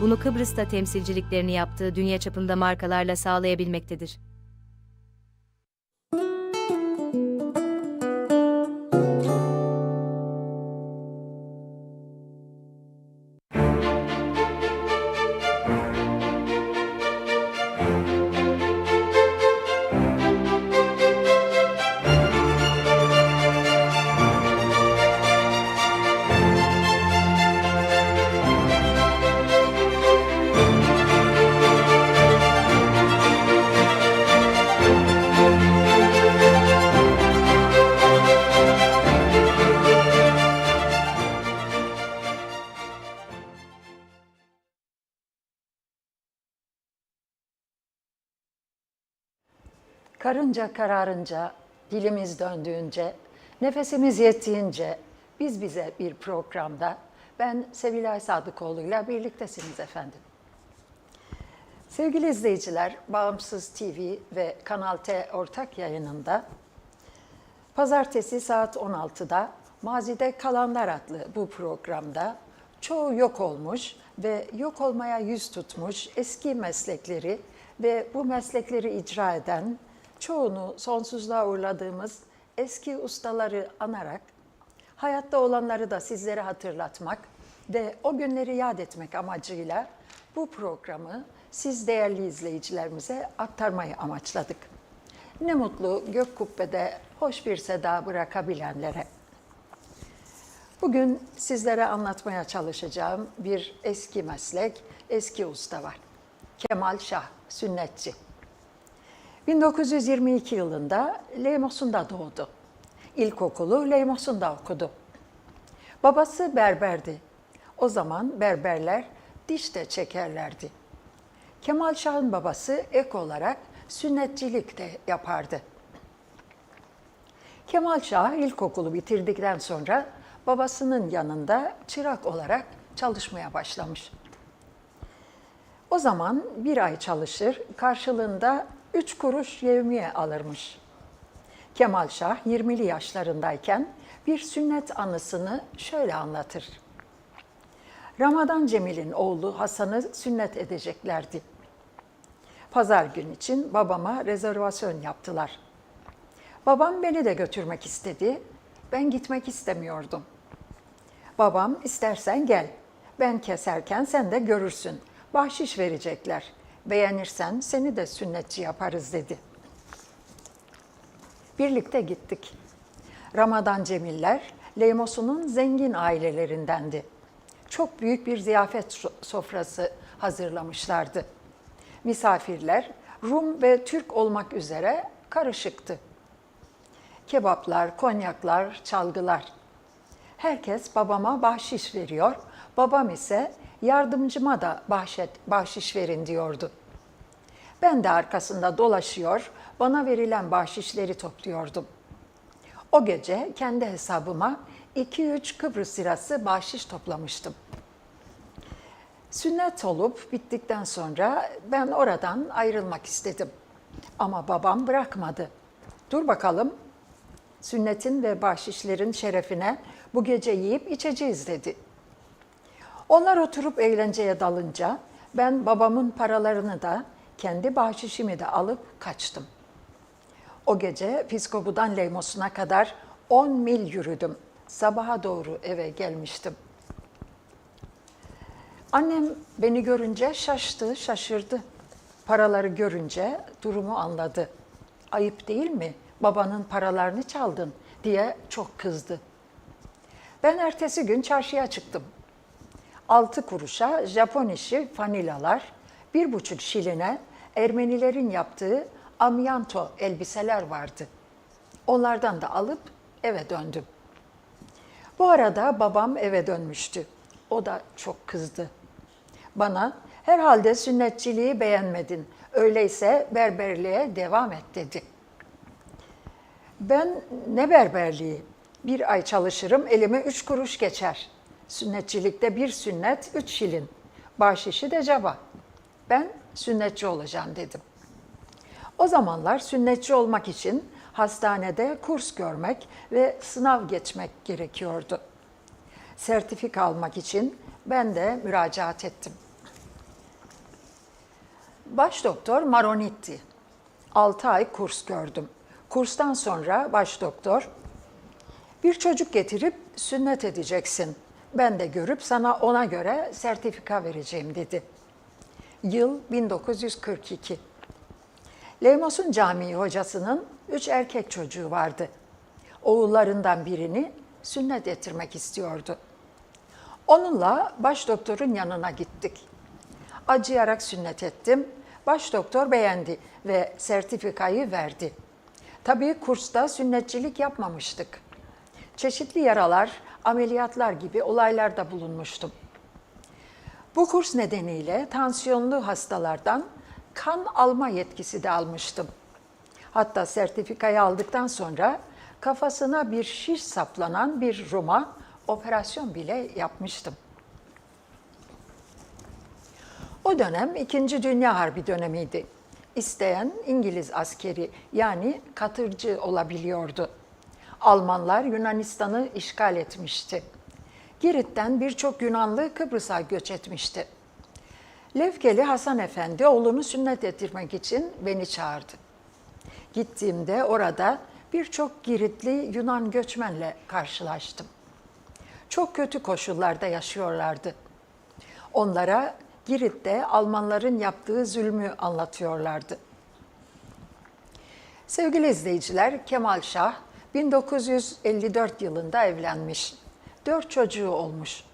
bunu Kıbrıs'ta temsilciliklerini yaptığı dünya çapında markalarla sağlayabilmektedir. Karınca kararınca, dilimiz döndüğünce, nefesimiz yettiğince biz bize bir programda ben Sevilay Sadıkoğlu ile birliktesiniz efendim. Sevgili izleyiciler, Bağımsız TV ve Kanal T ortak yayınında Pazartesi saat 16'da Mazide Kalanlar adlı bu programda çoğu yok olmuş ve yok olmaya yüz tutmuş eski meslekleri ve bu meslekleri icra eden çoğunu sonsuzluğa uğurladığımız eski ustaları anarak hayatta olanları da sizlere hatırlatmak ve o günleri yad etmek amacıyla bu programı siz değerli izleyicilerimize aktarmayı amaçladık. Ne mutlu gök kubbede hoş bir seda bırakabilenlere. Bugün sizlere anlatmaya çalışacağım bir eski meslek, eski usta var. Kemal Şah, sünnetçi. 1922 yılında Leymos'unda doğdu. İlkokulu Leymos'unda okudu. Babası berberdi. O zaman berberler diş de çekerlerdi. Kemal Şah'ın babası ek olarak sünnetçilik de yapardı. Kemal Şah ilkokulu bitirdikten sonra babasının yanında çırak olarak çalışmaya başlamış. O zaman bir ay çalışır, karşılığında üç kuruş yevmiye alırmış. Kemal Şah 20'li yaşlarındayken bir sünnet anısını şöyle anlatır. Ramazan Cemil'in oğlu Hasan'ı sünnet edeceklerdi. Pazar gün için babama rezervasyon yaptılar. Babam beni de götürmek istedi. Ben gitmek istemiyordum. Babam istersen gel. Ben keserken sen de görürsün. Bahşiş verecekler. Beğenirsen seni de sünnetçi yaparız dedi. Birlikte gittik. Ramazan Cemiller, Leymos'un zengin ailelerindendi. Çok büyük bir ziyafet sofrası hazırlamışlardı. Misafirler Rum ve Türk olmak üzere karışıktı. Kebaplar, konyaklar, çalgılar. Herkes babama bahşiş veriyor, babam ise yardımcıma da bahşet, bahşiş verin diyordu. Ben de arkasında dolaşıyor, bana verilen bahşişleri topluyordum. O gece kendi hesabıma 2-3 Kıbrıs lirası bahşiş toplamıştım. Sünnet olup bittikten sonra ben oradan ayrılmak istedim. Ama babam bırakmadı. Dur bakalım, sünnetin ve bahşişlerin şerefine bu gece yiyip içeceğiz dedi. Onlar oturup eğlenceye dalınca ben babamın paralarını da kendi bahşişimi de alıp kaçtım. O gece Piskobu'dan Leymos'una kadar 10 mil yürüdüm. Sabaha doğru eve gelmiştim. Annem beni görünce şaştı, şaşırdı. Paraları görünce durumu anladı. Ayıp değil mi? Babanın paralarını çaldın diye çok kızdı. Ben ertesi gün çarşıya çıktım. Altı kuruşa Japon işi fanilalar, bir buçuk şiline Ermenilerin yaptığı amyanto elbiseler vardı. Onlardan da alıp eve döndüm. Bu arada babam eve dönmüştü. O da çok kızdı. Bana herhalde sünnetçiliği beğenmedin. Öyleyse berberliğe devam et dedi. Ben ne berberliği? Bir ay çalışırım, elime üç kuruş geçer. Sünnetçilikte bir sünnet üç şilin. Bahşişi de caba. Ben sünnetçi olacağım dedim. O zamanlar sünnetçi olmak için hastanede kurs görmek ve sınav geçmek gerekiyordu. Sertifika almak için ben de müracaat ettim. Baş doktor Maronitti. 6 ay kurs gördüm. Kurstan sonra baş doktor bir çocuk getirip sünnet edeceksin. Ben de görüp sana ona göre sertifika vereceğim dedi. Yıl 1942. Leymos'un Camii hocasının üç erkek çocuğu vardı. Oğullarından birini sünnet ettirmek istiyordu. Onunla baş doktorun yanına gittik. Acıyarak sünnet ettim. Baş doktor beğendi ve sertifikayı verdi. Tabii kursta sünnetçilik yapmamıştık. Çeşitli yaralar, ameliyatlar gibi olaylarda bulunmuştum. Bu kurs nedeniyle tansiyonlu hastalardan kan alma yetkisi de almıştım. Hatta sertifikayı aldıktan sonra kafasına bir şiş saplanan bir Roma operasyon bile yapmıştım. O dönem İkinci Dünya Harbi dönemiydi. İsteyen İngiliz askeri yani katırcı olabiliyordu. Almanlar Yunanistan'ı işgal etmişti. Girit'ten birçok Yunanlı Kıbrıs'a göç etmişti. Lefkeli Hasan Efendi oğlunu sünnet ettirmek için beni çağırdı. Gittiğimde orada birçok Giritli Yunan göçmenle karşılaştım. Çok kötü koşullarda yaşıyorlardı. Onlara Girit'te Almanların yaptığı zulmü anlatıyorlardı. Sevgili izleyiciler, Kemal Şah 1954 yılında evlenmiş. Dört çocuğu olmuş.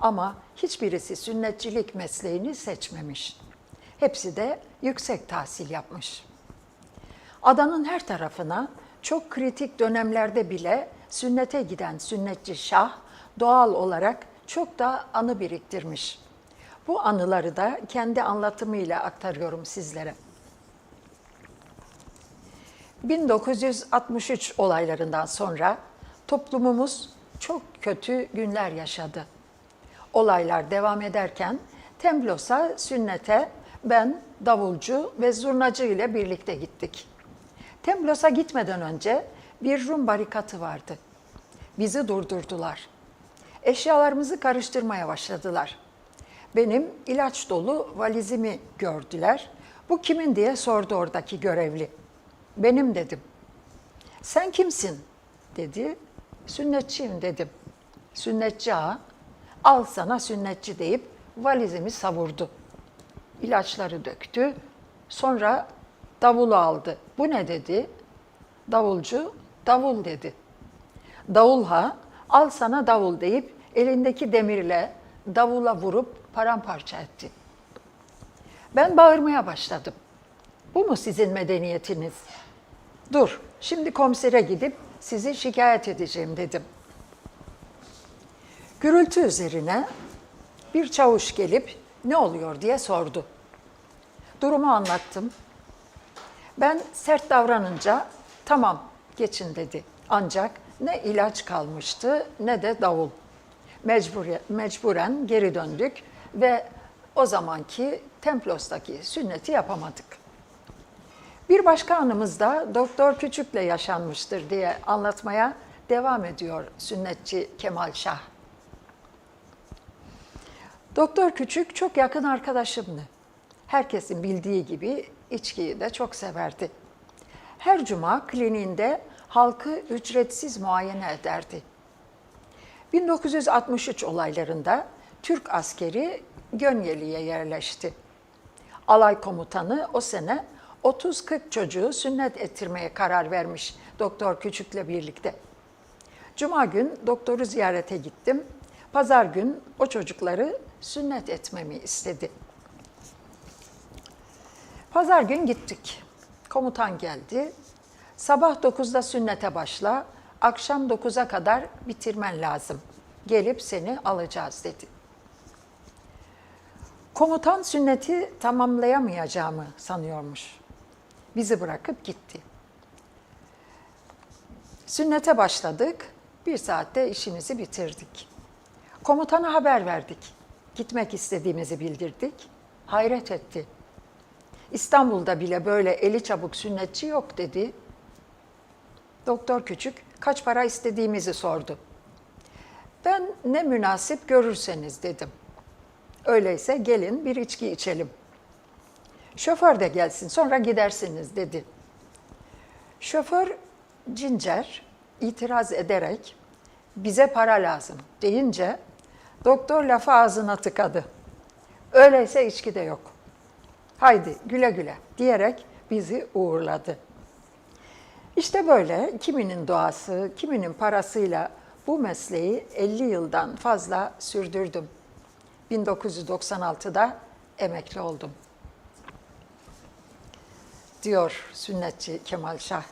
Ama hiçbirisi sünnetçilik mesleğini seçmemiş. Hepsi de yüksek tahsil yapmış. Adanın her tarafına çok kritik dönemlerde bile sünnete giden sünnetçi Şah doğal olarak çok da anı biriktirmiş. Bu anıları da kendi anlatımıyla aktarıyorum sizlere. 1963 olaylarından sonra toplumumuz çok kötü günler yaşadı. Olaylar devam ederken Temblos'a sünnete ben davulcu ve zurnacı ile birlikte gittik. Temblos'a gitmeden önce bir Rum barikatı vardı. Bizi durdurdular. Eşyalarımızı karıştırmaya başladılar. Benim ilaç dolu valizimi gördüler. Bu kimin diye sordu oradaki görevli. Benim dedim. Sen kimsin? dedi. Sünnetçiyim dedim. Sünnetçi ağa, al sana sünnetçi deyip valizimi savurdu. İlaçları döktü. Sonra davulu aldı. Bu ne dedi? Davulcu, davul dedi. Davulha, al sana davul deyip elindeki demirle davula vurup paramparça etti. Ben bağırmaya başladım. Bu mu sizin medeniyetiniz? Dur, şimdi komisere gidip sizi şikayet edeceğim dedim. Gürültü üzerine bir çavuş gelip ne oluyor diye sordu. Durumu anlattım. Ben sert davranınca tamam geçin dedi. Ancak ne ilaç kalmıştı ne de davul. Mecburi, mecburen geri döndük ve o zamanki Templos'taki sünneti yapamadık. Bir başka anımız da Doktor Küçük'le yaşanmıştır diye anlatmaya devam ediyor sünnetçi Kemal Şah. Doktor Küçük çok yakın arkadaşımdı. Herkesin bildiği gibi içkiyi de çok severdi. Her cuma kliniğinde halkı ücretsiz muayene ederdi. 1963 olaylarında Türk askeri Gönyeli'ye yerleşti. Alay komutanı o sene 30-40 çocuğu sünnet ettirmeye karar vermiş Doktor Küçük'le birlikte. Cuma gün doktoru ziyarete gittim. Pazar gün o çocukları sünnet etmemi istedi. Pazar gün gittik. Komutan geldi. Sabah 9'da sünnete başla, akşam 9'a kadar bitirmen lazım. Gelip seni alacağız dedi. Komutan sünneti tamamlayamayacağımı sanıyormuş. Bizi bırakıp gitti. Sünnete başladık. Bir saatte işimizi bitirdik. Komutana haber verdik. Gitmek istediğimizi bildirdik. Hayret etti. İstanbul'da bile böyle eli çabuk sünnetçi yok dedi. Doktor Küçük kaç para istediğimizi sordu. Ben ne münasip görürseniz dedim. Öyleyse gelin bir içki içelim. Şoför de gelsin sonra gidersiniz dedi. Şoför Cincer itiraz ederek bize para lazım deyince doktor lafı ağzına tıkadı. Öyleyse içki de yok. Haydi güle güle diyerek bizi uğurladı. İşte böyle kiminin doğası, kiminin parasıyla bu mesleği 50 yıldan fazla sürdürdüm. 1996'da emekli oldum. Diyor sünnetçi Kemal Şah.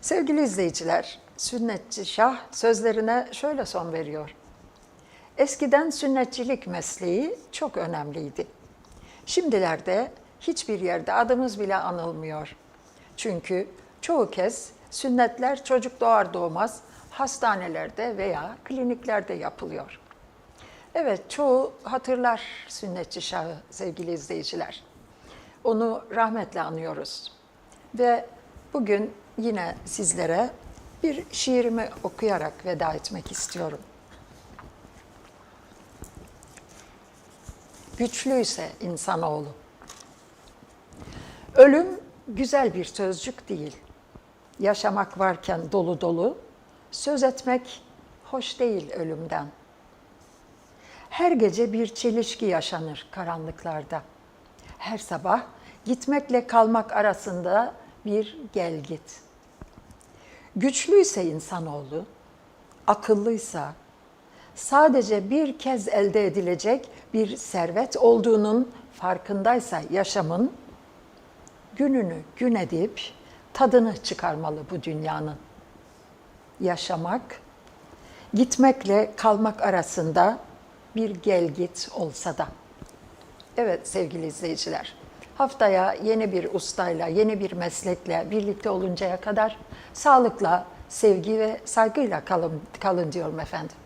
Sevgili izleyiciler, sünnetçi Şah sözlerine şöyle son veriyor. Eskiden sünnetçilik mesleği çok önemliydi. Şimdilerde hiçbir yerde adımız bile anılmıyor. Çünkü çoğu kez sünnetler çocuk doğar doğmaz hastanelerde veya kliniklerde yapılıyor. Evet, çoğu hatırlar sünnetçi Şah'ı sevgili izleyiciler. Onu rahmetle anıyoruz. Ve bugün yine sizlere bir şiirimi okuyarak veda etmek istiyorum. Güçlüyse insanoğlu. Ölüm güzel bir sözcük değil. Yaşamak varken dolu dolu, söz etmek hoş değil ölümden. Her gece bir çelişki yaşanır karanlıklarda. Her sabah gitmekle kalmak arasında bir gel git. Güçlüyse insanoğlu, akıllıysa, sadece bir kez elde edilecek bir servet olduğunun farkındaysa yaşamın, gününü gün edip tadını çıkarmalı bu dünyanın. Yaşamak, gitmekle kalmak arasında bir gel git olsa da. Evet sevgili izleyiciler, haftaya yeni bir ustayla, yeni bir meslekle birlikte oluncaya kadar sağlıkla, sevgi ve saygıyla kalın, kalın diyorum efendim.